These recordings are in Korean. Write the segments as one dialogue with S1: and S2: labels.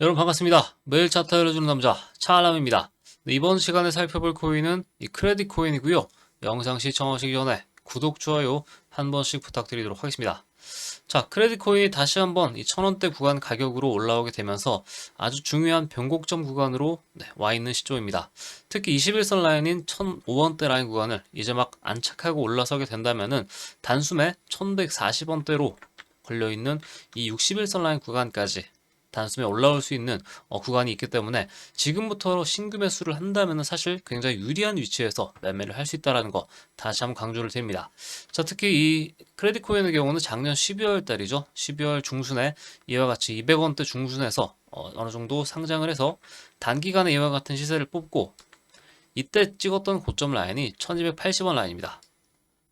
S1: 여러분 반갑습니다. 매일 차트 알려주는 남자 차알람입니다. 네, 이번 시간에 살펴볼 코인은 이 크레딧 코인이고요. 영상 시청하시기 전에 구독, 좋아요 한 번씩 부탁드리도록 하겠습니다. 자, 크레딧 코인이 다시 한번 이 천원대 구간 가격으로 올라오게 되면서 아주 중요한 변곡점 구간으로 네, 와 있는 시점입니다. 특히 21선 라인인 1005원대 라인 구간을 이제 막 안착하고 올라서게 된다면은 단숨에 1140원대로 걸려있는 이 61선 라인 구간까지 단숨에 올라올 수 있는 어, 구간이 있기 때문에 지금부터 신규 매수를 한다면 사실 굉장히 유리한 위치에서 매매를 할 수 있다는 거 다시 한번 강조를 드립니다. 자, 특히 이 크레딧 코인의 경우는 작년 12월 달이죠. 12월 중순에 이와 같이 200원대 중순에서 어, 어느 정도 상장을 해서 단기간에 이와 같은 시세를 뽑고 이때 찍었던 고점 라인이 1280원 라인입니다.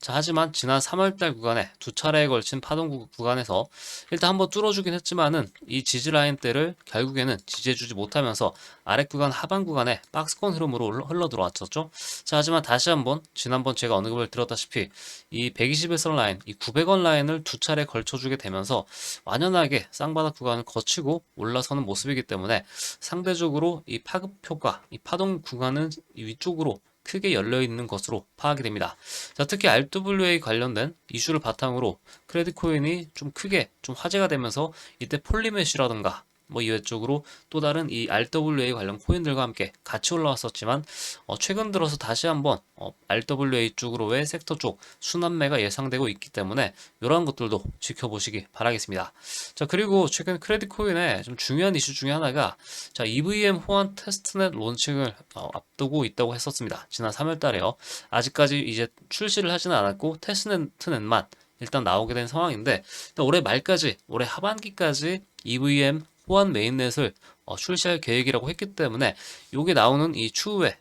S1: 자, 하지만 지난 3월달 구간에 두 차례에 걸친 파동 구- 구간에서 일단 한번 뚫어주긴 했지만은 이 지지 라인대를 결국에는 지지해주지 못하면서 아래 구간 하반 구간에 박스권 흐름으로 흘러 들어왔었죠. 자, 하지만 다시 한번 지난번 제가 언급을 드렸다시피 이 121선 라인, 이 900원 라인을 두 차례 걸쳐주게 되면서 완연하게 쌍바닥 구간을 거치고 올라서는 모습이기 때문에 상대적으로 이 파급 효과, 이 파동 구간은 이 위쪽으로 크게 열려 있는 것으로 파악이 됩니다. 자, 특히 RWA 관련된 이슈를 바탕으로 크레딧 코인이 좀 크게 좀 화제가 되면서 이때 폴리메쉬라든가 뭐 이외적으로 또 다른 이 RWA 관련 코인들과 함께 같이 올라왔었지만 어, 최근 들어서 다시 한번 어, RWA 쪽으로의 섹터 쪽 순환매가 예상되고 있기 때문에 이러한 것들도 지켜보시기 바라겠습니다. 자 그리고 최근 크레딧 코인의 좀 중요한 이슈 중에 하나가 자 EVM 호환 테스트넷 론칭을 어, 앞두고 있다고 했었습니다. 지난 3월달에요. 아직까지 이제 출시를 하지는 않았고 테스트넷만 일단 나오게 된 상황인데 올해 말까지 올해 하반기까지 EVM 호환 메인넷을 어, 출시할 계획이라고 했기 때문에 이게 나오는 이 추후에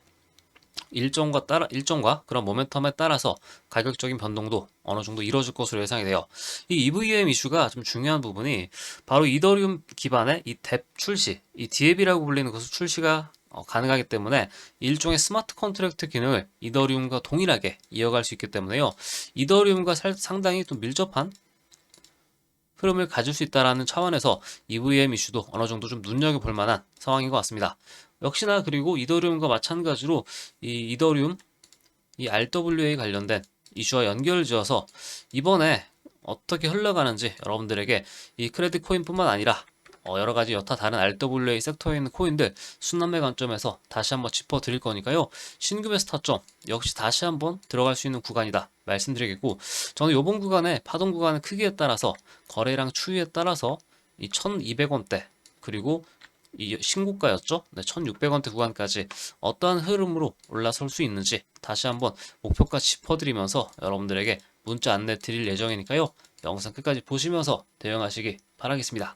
S1: 일정과 따라 일정과 그런 모멘텀에 따라서 가격적인 변동도 어느 정도 이루어질 것으로 예상이 돼요. 이 EVM 이슈가 좀 중요한 부분이 바로 이더리움 기반의 이 뎁 출시, 이 DApp이라고 불리는 것을 출시가 어, 가능하기 때문에 일종의 스마트 컨트랙트 기능을 이더리움과 동일하게 이어갈 수 있기 때문에요. 이더리움과 살- 상당히 좀 밀접한 흐름을 가질 수 있다라는 차원에서 EVM 이슈도 어느 정도 좀 눈여겨볼 만한 상황인 것 같습니다. 역시나 그리고 이더리움과 마찬가지로 이 이더리움 이 RWA 관련된 이슈와 연결 지어서 이번에 어떻게 흘러가는지 여러분들에게 이 크레딧 코인뿐만 아니라 어, 여러 가지 여타 다른 RWA 섹터에 있는 코인들 순환매 관점에서 다시 한번 짚어 드릴 거니까요. 신규 매수 타점 역시 다시 한번 들어갈 수 있는 구간이다 말씀드리겠고 저는 요번 구간에 파동 구간의 크기에 따라서 거래량 추이에 따라서 이 1200원대 그리고 이 신고가였죠. 네, 1600원대 구간까지 어떠한 흐름으로 올라설 수 있는지 다시 한번 목표까지 짚어드리면서 여러분들에게 문자 안내 드릴 예정이니까요. 영상 끝까지 보시면서 대응하시기 바라겠습니다.